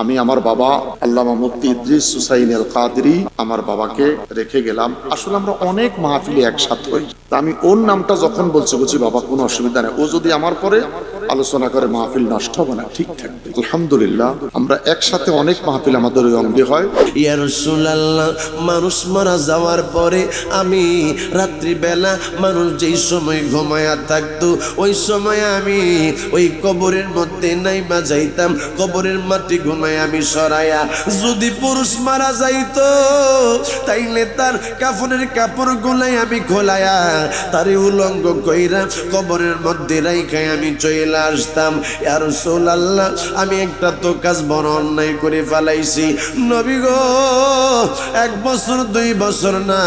আমি আমার বাবা আল্লামা মুফতি ইদ্রিস হুসাইন আল কাদরি আমার বাবাকে রেখে গেলাম। আসলে আমরা অনেক মাহফিলে একসাথে হই। তা আমি ওর নামটা যখন বলছি বলছি বাবা কোনো অসুবিধা নেই। ও যদি আমার পরে আলোচনা করে মাহফিল নষ্ট হবে না, ঠিক থাকবে। আলহামদুলিল্লাহ, আমরা একসাথে অনেক মাহফিল আমাদের ওই অঙ্গে হয়। মানুষ মারা যাওয়ার পরে আমি রাত্রিবেলা মানুষ যেই সময় ঘুমায়া থাকতো, ওই সময় আমি ওই কবরের মধ্যে নাইবা যাইতাম, কবরের মাটি ঘুমায় আমি সরাইয়া, যদি পুরুষ মারা যাইতো, তাইলে তার কাফনের কাপড় গুলাই আমি খোলায়া তারে উলঙ্গ কইরা কবরের মধ্যে রাইখাই আমি চলে আসতাম। আর আল্লাহ আমি একটা তো কাজ বড় অন্যায় করে ফেলাইছি। নবী গো, এক বছর, দুই বছর না,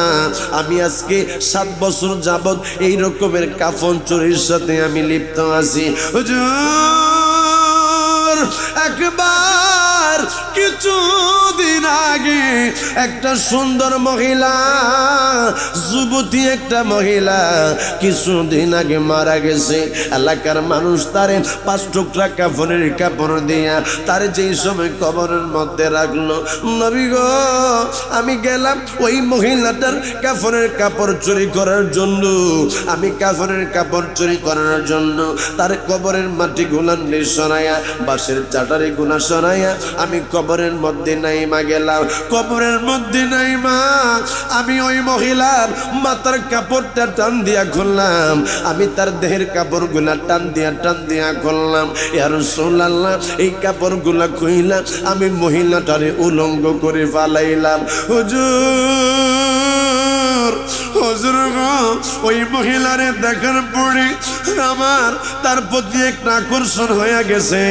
আমি আজকে সাত বছর যাবৎ এই রকমের কাফন চুরির সাথে আমি লিপ্ত আছি। একবার কিছুদিন আগে একটা সুন্দর মহিলা, যুবতী একটা মহিলা, কিছুদিন আগে মারা গেছে। এলাকার মানুষ তারে পাঁচ টুকরা কাপড়ের কাপড় দিয়া তার যেই সময় কবরের মধ্যে রাখল, নবী গো, আমি গেলাম ওই মহিলাটার কাপড়ের কাপড় চুরি করার জন্য। আমি কাপড়ের কাপড় চুরি করার জন্য তার কবরের মাটি গুলান্ডি সরাইয়া, বাঁশের চাটারি গুলা সরাইয়া, আমি কবরের মধ্যে নাইমা গেলাম। কবরের মধ্যে নাই মা। আমি ওই মহিলার মাথার কাপড়টা টান দিয়া খুললাম। আমি তার দেহের কাপড়গুলা টান দিয়া টান দিয়া খুললাম। ইয়ার সোলাল্লাম এই কাপড়গুলা খুইলাম আমি মহিলাটারে উলঙ্গ করে ফালাইলাম। হুজুর! হুজুর ওই মহিলারে দেখার পরে আমার তার প্রতি একটা আকর্ষণ হয়ে গেছে।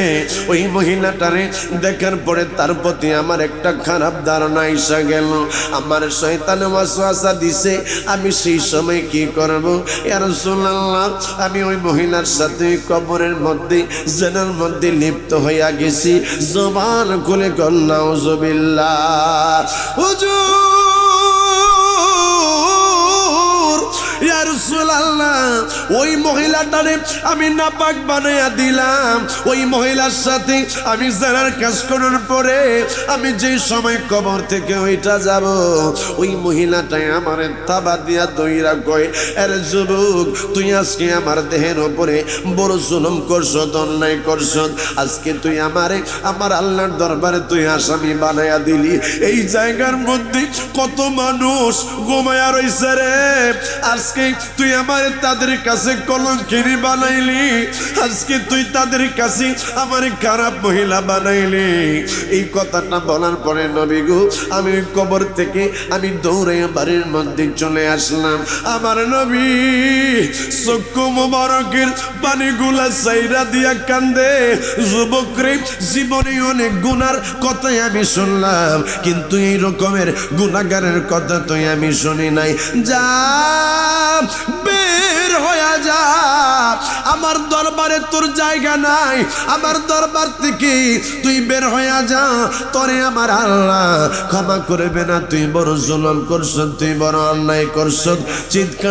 ওই মহিলাটারে দেখার পরে তার প্রতি আমার একটা খারাপ ধারণা এসে গেল। আমার শয়তান ওয়াসওয়াসা দিছে, আমি সেই সময় কি করব? ইয়ার রাসূলুল্লাহ, আমি ওই মহিলার সাথে কবরের মধ্যে, জেনার মধ্যে লিপ্ত হইয়া গেছি। জবান খুলে কন্যাউজবিল্লাহ হুজুর! ওই মহিলাটারে আমি নাপাক বানাইয়া দিলাম। ওই মহিলার সাথে আমি জানার কাজ করার পরে আমি যে সময় কবর থেকে ওইটা যাব, ওই মহিলাটাই আমার তাবা দিয়া দইরা কয় আরে যুবক, তুই আজকে আমার দেহের ওপরে বড় জুলুম করছ অন্যায় করছ, আজকে তুই আমারে, আমার আল্লাহর দরবারে তুই আসামি বানাইয়া দিলি। এই জায়গার মধ্যে কত মানুষ ঘুমায়া রইছে রে। আজকে তুই আমার তাদের কাছে কলম কলঙ্কিনী বানাইলি। আজকে তুই তাদের কাছে আমার খারাপ মহিলা বানাইলি। এই কথাটা বলার পরে নবী গো, আমি কবর থেকে আমি দৌড়ে বাড়ির মধ্যে চলে আসলাম। আমার নবী চক্ষু মুবারকের পানিগুলা সাইরা দিয়া কান্দে। যুবকরে, জীবনে অনেক গুনার কথাই আমি শুনলাম, কিন্তু এই রকমের গুণাগারের কথা তো আমি শুনি নাই। যা বের হয়ে যা। আমার দরবারে তোর জায়গা নাই, আমার দরবার থেকে তুই বের হয়ে যা। তরে আমার আল্লাহ ক্ষমা করবে না, তুই বড় জুলম করছ, তুই বড় অন্যায় করছ। চিৎকার